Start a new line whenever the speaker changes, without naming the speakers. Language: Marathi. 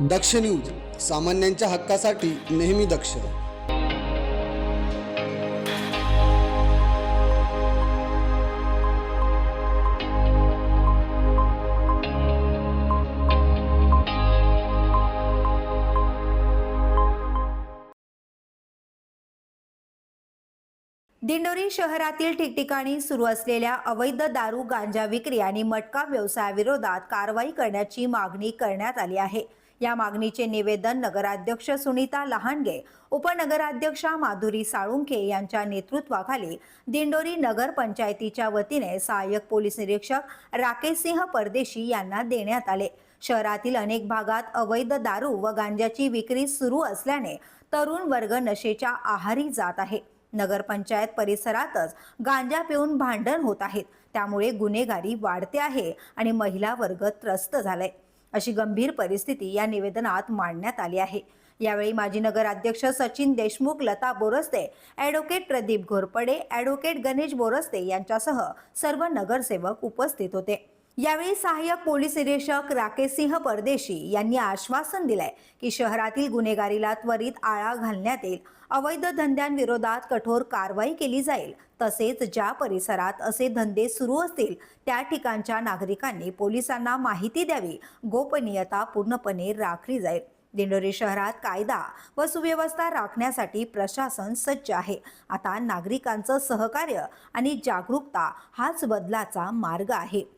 दक्ष न्यूज सामान्यांच्या हक्कासाठी नेहमी दक्ष.
दिंडोरी शहरातील ठिकठिकाणी सुरू असलेल्या अवैध दारू गांजा विक्री आणि मटका व्यवसायाविरोधात कारवाई करण्याची मागणी करण्यात आली आहे. या मागणीचे निवेदन नगराध्यक्ष सुनीता लहानगे उपनगराध्यक्षा माधुरी साळुंखे यांच्या नेतृत्वाखाली दिंडोरी नगर पंचायतीच्या वतीने सहाय्यक पोलीस निरीक्षक राकेश सिंह परदेशी यांना देण्यात आले. शहरातील अनेक भागात अवैध दारू व गांजाची विक्री सुरू असल्याने तरुण वर्ग नशेच्या आहारी जात आहे. नगरपंचायत परिसरातच गांजा पिऊन भांडण होत आहेत. त्यामुळे गुन्हेगारी वाढते आहे आणि महिला वर्ग त्रस्त झालाय. अशी गंभीर परिस्थिती या निवेदनात मांडण्यात आली आहे. यावेळी माजी नगराध्यक्ष सचिन देशमुख लता बोरस्ते ॲडव्होकेट प्रदीप घोरपडे ॲडव्होकेट गणेश बोरस्ते यांच्यासह सर्व नगरसेवक उपस्थित होते. यावेळी सहाय्यक पोलीस निरीक्षक राकेश सिंह परदेशी यांनी आश्वासन दिलंय की शहरातील गुन्हेगारीला त्वरित आळा घालण्यात येईल. अवैध धंद्यांविरोधात कठोर कारवाई केली जाईल. तसेच ज्या परिसरात असे धंदे सुरू असतील त्या ठिकाणच्या नागरिकांनी पोलिसांना माहिती द्यावी. गोपनीयता पूर्णपणे राखली जाईल. दिंडोरी शहरात कायदा व सुव्यवस्था राखण्यासाठी प्रशासन सज्ज आहे. आता नागरिकांचं सहकार्य आणि जागरूकता हाच बदलाचा मार्ग आहे.